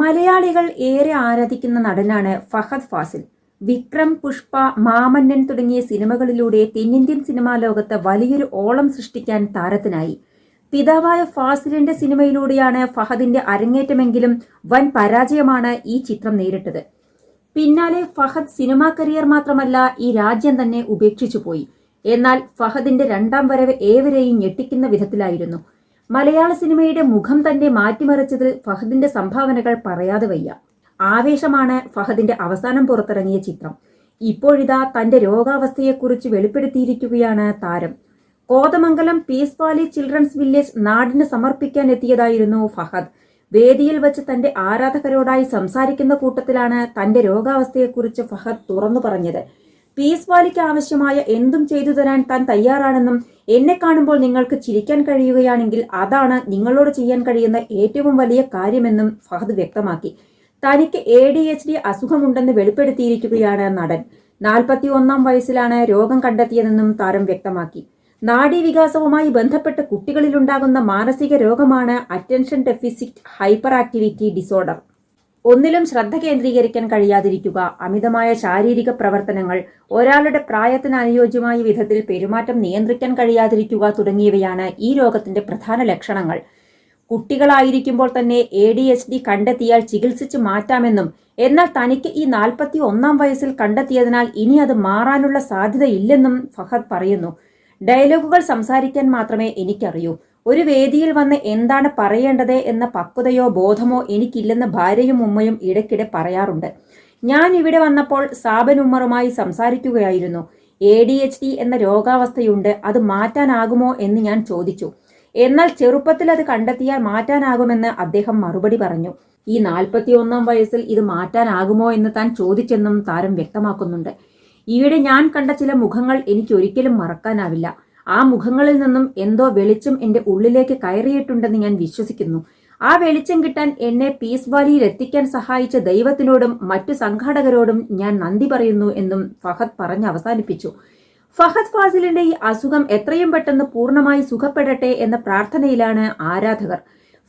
മലയാളികൾ ഏറെ ആരാധിക്കുന്ന നടനാണ് ഫഹദ് ഫാസിൽ. വിക്രം പുഷ്പ മാമന്നൻ തുടങ്ങിയ സിനിമകളിലൂടെ തെന്നിന്ത്യൻ സിനിമാ ലോകത്ത് വലിയൊരു ഓളം സൃഷ്ടിക്കാൻ താരത്തിനായി. പിതാവായ ഫാസിലിന്റെ സിനിമയിലൂടെയാണ് ഫഹദിന്റെ അരങ്ങേറ്റമെങ്കിലും വൻ പരാജയമാണ് ഈ ചിത്രം നേരിട്ടത്. പിന്നാലെ ഫഹദ് സിനിമാ കരിയർ മാത്രമല്ല ഈ രാജ്യം തന്നെ ഉപേക്ഷിച്ചു പോയി എന്നാൽ ഫഹദിന്റെ രണ്ടാം വരവ് ഏവരെയും ഞെട്ടിക്കുന്ന വിധത്തിലായിരുന്നു. മലയാള സിനിമയുടെ മുഖം തന്നെ മാറ്റിമറിച്ചതിൽ ഫഹദിന്റെ സംഭാവനകൾ പറയാതെ വയ്യ. ആവേശമാണ് ഫഹദിന്റെ അവസാനം പുറത്തിറങ്ങിയ ചിത്രം. ഇപ്പോഴിതാ തന്റെ രോഗാവസ്ഥയെക്കുറിച്ച് വെളിപ്പെടുത്തിയിരിക്കുകയാണ് താരം. Kothamangalam peace valley children's village നാടിന് സമർപ്പിക്കാൻ എത്തിയതായിരുന്നു ഫഹദ്. വേദിയിൽ വച്ച് തന്റെ ആരാധകരോടായി സംസാരിക്കുന്ന കൂട്ടത്തിലാണ് തന്റെ രോഗാവസ്ഥയെക്കുറിച്ച് ഫഹദ് തുറന്നു പറഞ്ഞത്. പീസ് വാലിക്ക് ആവശ്യമായ എന്തും ചെയ്തു തരാൻ താൻ തയ്യാറാണെന്നും എന്നെ കാണുമ്പോൾ നിങ്ങൾക്ക് ചിരിക്കാൻ കഴിയുകയാണെങ്കിൽ അതാണ് നിങ്ങളോട് ചെയ്യാൻ കഴിയുന്ന ഏറ്റവും വലിയ കാര്യമെന്നും ഫഹദ് വ്യക്തമാക്കി. തനിക്ക് എ ഡി എച്ച് ഡി അസുഖമുണ്ടെന്ന് വെളിപ്പെടുത്തിയിരിക്കുകയാണ് നടൻ. നാൽപ്പത്തി ഒന്നാം വയസ്സിലാണ് രോഗം കണ്ടെത്തിയതെന്നും താരം വ്യക്തമാക്കി. നാഡീവികാസവുമായി ബന്ധപ്പെട്ട് കുട്ടികളിലുണ്ടാകുന്ന മാനസിക രോഗമാണ് attention deficit hyperactivity disorder ഒന്നിലും ശ്രദ്ധ കേന്ദ്രീകരിക്കാൻ കഴിയാതിരിക്കുക. അമിതമായ ശാരീരിക പ്രവർത്തനങ്ങൾ ഒരാളുടെ പ്രായത്തിന് അനുയോജ്യമായ വിധത്തിൽ പെരുമാറ്റം നിയന്ത്രിക്കാൻ കഴിയാതിരിക്കുക തുടങ്ങിയവയാണ് ഈ രോഗത്തിന്റെ പ്രധാന ലക്ഷണങ്ങൾ. കുട്ടികളായിരിക്കുമ്പോൾ തന്നെ എ ഡി എസ് ഡി കണ്ടെത്തിയാൽ ചികിത്സിച്ച് മാറ്റാമെന്നും എന്നാൽ തനിക്ക് ഈ നാൽപ്പത്തി ഒന്നാം വയസ്സിൽ കണ്ടെത്തിയതിനാൽ ഇനി അത് മാറാനുള്ള സാധ്യതയില്ലെന്നും ഫഹദ് പറയുന്നു. ഡയലോഗുകൾ സംസാരിക്കാൻ മാത്രമേ എനിക്കറിയൂ. ഒരു വേദിയിൽ വന്ന് എന്താണ് പറയേണ്ടത് എന്ന പക്വതയോ ബോധമോ എനിക്കില്ലെന്ന് ഭാര്യയും ഉമ്മയും ഇടയ്ക്കിടെ പറയാറുണ്ട്. ഞാൻ ഇവിടെ വന്നപ്പോൾ സാബൻ ഉമ്മറുമായി സംസാരിക്കുകയായിരുന്നു. എ ഡി എച്ച് ഡി എന്ന രോഗാവസ്ഥയുണ്ട് അത് മാറ്റാനാകുമോ എന്ന് ഞാൻ ചോദിച്ചു. എന്നാൽ ചെറുപ്പത്തിൽ അത് കണ്ടെത്തിയാൽ മാറ്റാനാകുമെന്ന് അദ്ദേഹം മറുപടി പറഞ്ഞു. ഈ നാൽപ്പത്തിയൊന്നാം വയസ്സിൽ ഇത് മാറ്റാനാകുമോ എന്ന് താൻ ചോദിച്ചെന്നും താരം വ്യക്തമാക്കുന്നുണ്ട്. ഈയിടെ ഞാൻ കണ്ട ചില മുഖങ്ങൾ എനിക്ക് ഒരിക്കലും മറക്കാനാവില്ല. ആ മുഖങ്ങളിൽ നിന്നും എന്തോ വെളിച്ചം എന്റെ ഉള്ളിലേക്ക് കയറിയിട്ടുണ്ടെന്ന് ഞാൻ വിശ്വസിക്കുന്നു. ആ വെളിച്ചം കിട്ടാൻ എന്നെ പീസ് വാലിയിൽ എത്തിക്കാൻ സഹായിച്ച ദൈവത്തിനോടും മറ്റു സംഘാടകരോടും ഞാൻ നന്ദി പറയുന്നു എന്നും ഫഹദ് പറഞ്ഞ് അവസാനിപ്പിച്ചു. ഫഹദ് ഫാസിലിന്റെ ഈ അസുഖം എത്രയും പെട്ടെന്ന് പൂർണമായി സുഖപ്പെടട്ടെ എന്ന പ്രാർത്ഥനയിലാണ് ആരാധകർ.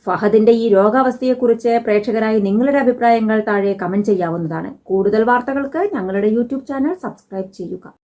ഫഹദിന്റെ ഈ രോഗാവസ്ഥയെക്കുറിച്ച് പ്രേക്ഷകരായി നിങ്ങളുടെ അഭിപ്രായങ്ങൾ താഴെ കമന്റ് ചെയ്യാവുന്നതാണ്. കൂടുതൽ വാർത്തകൾക്ക് ഞങ്ങളുടെ യൂട്യൂബ് ചാനൽ സബ്സ്ക്രൈബ് ചെയ്യുക.